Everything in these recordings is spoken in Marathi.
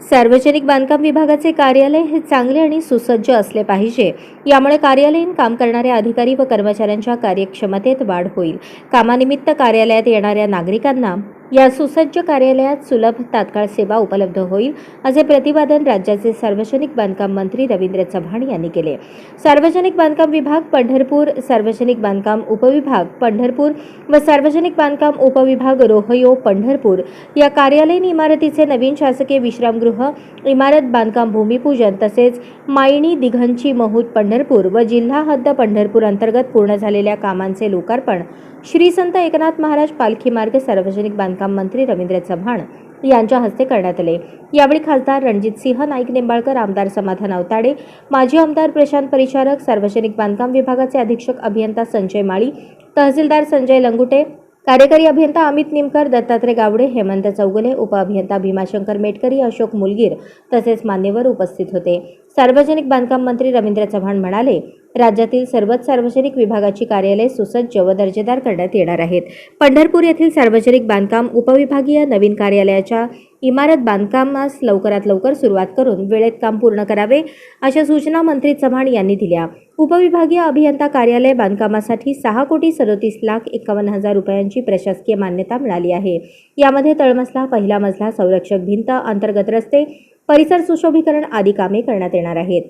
सार्वजनिक बांधकाम विभागाचे कार्यालय हे चांगले आणि सुसज्ज असले पाहिजे. यामुळे कार्यालयीन काम करणाऱ्या अधिकारी व कर्मचाऱ्यांच्या कार्यक्षमतेत वाढ होईल. कामानिमित्त कार्यालयात येणाऱ्या नागरिकांना या सुसज्ज कार्यालयात सुलभ तात्काळ सेवा उपलब्ध होईल असे प्रतिपादन राज्याचे सार्वजनिक बांधकाम मंत्री रवींद्र चव्हाण यांनी केले. सार्वजनिक बांधकाम विभाग पंढरपूर सार्वजनिक बांधकाम उपविभाग पंढरपूर व सार्वजनिक बांधकाम उपविभाग रोहयो पंढरपूर या कार्यालयीन इमारतीचे नवीन शासकीय विश्रामगृह इमारत बांधकाम भूमिपूजन तसेच मायणी दिघंची महूद पंढरपूर व जिल्हा हद्द पंढरपूर अंतर्गत पूर्ण झालेल्या कामांचे लोकार्पण श्री संत एकनाथ महाराज पालखी मार्ग सार्वजनिक बांधकाम मंत्री रवींद्र चव्हाण यांच्या हस्ते करण्यात आले. यावेळी खासदार रणजितसिंह नाईक निंबाळकर आमदार समाधान अवताडे माजी आमदार प्रशांत परिचारक सार्वजनिक बांधकाम विभागाचे अधीक्षक अभियंता संजय माळी तहसीलदार संजय लंगुटे कार्यकारी अभियंता अमित निमकर दत्तात्रय गावडे हेमंत चौगुले उपअभियंता भीमाशंकर मेटकरी अशोक मुलगीर तसेच मान्यवर उपस्थित होते. सार्वजनिक बांधकाम मंत्री रवींद्र चव्हाण म्हणाले राज्यातील सर्वच सार्वजनिक विभागाची कार्यालय सुसज्ज व दर्जेदार करण्यात येणार आहेत. पंढरपूर येथील सार्वजनिक बांधकाम उपविभागीय नवीन कार्यालयाच्या इमारत बांधकामास लवकरात लवकर सुरुवात करून वेळेत काम पूर्ण करावे अशा सूचना मंत्री चव्हाण यांनी दिल्या. उपविभागीय अभियंता कार्यालय बांधकामासाठी सहा कोटी सदोतीस लाख एकावन्न हजार रुपयांची प्रशासकीय मान्यता मिळाली आहे. यामध्ये तळमजला पहिला मजला संरक्षक भिंत अंतर्गत रस्ते परिसर सुशोभीकरण आदी कामे करण्यात येणार आहेत.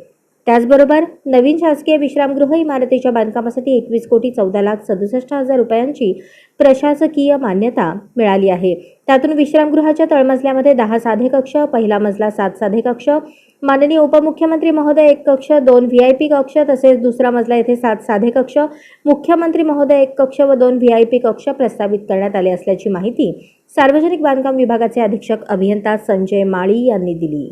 त्याचबरोबर नवीन शासकीय विश्रामगृह इमारतीच्या बांधकामासाठी एकवीस कोटी चौदा लाख सदुसष्ट हजार रुपयांची प्रशासकीय मान्यता मिळाली आहे. त्यातून विश्रामगृहाच्या तळमजल्यामध्ये दहा साधे कक्ष पहिला मजला सात साधे कक्ष माननीय उपमुख्यमंत्री महोदय एक कक्ष दोन व्ही आय पी कक्ष तसेच दुसरा मजला येथे सात साधे कक्ष मुख्यमंत्री महोदय एक कक्ष व दोन व्ही आय पी कक्ष प्रस्तावित करण्यात आले असल्याची माहिती सार्वजनिक बांधकाम विभागाचे अधीक्षक अभियंता संजय माळी यांनी दिली.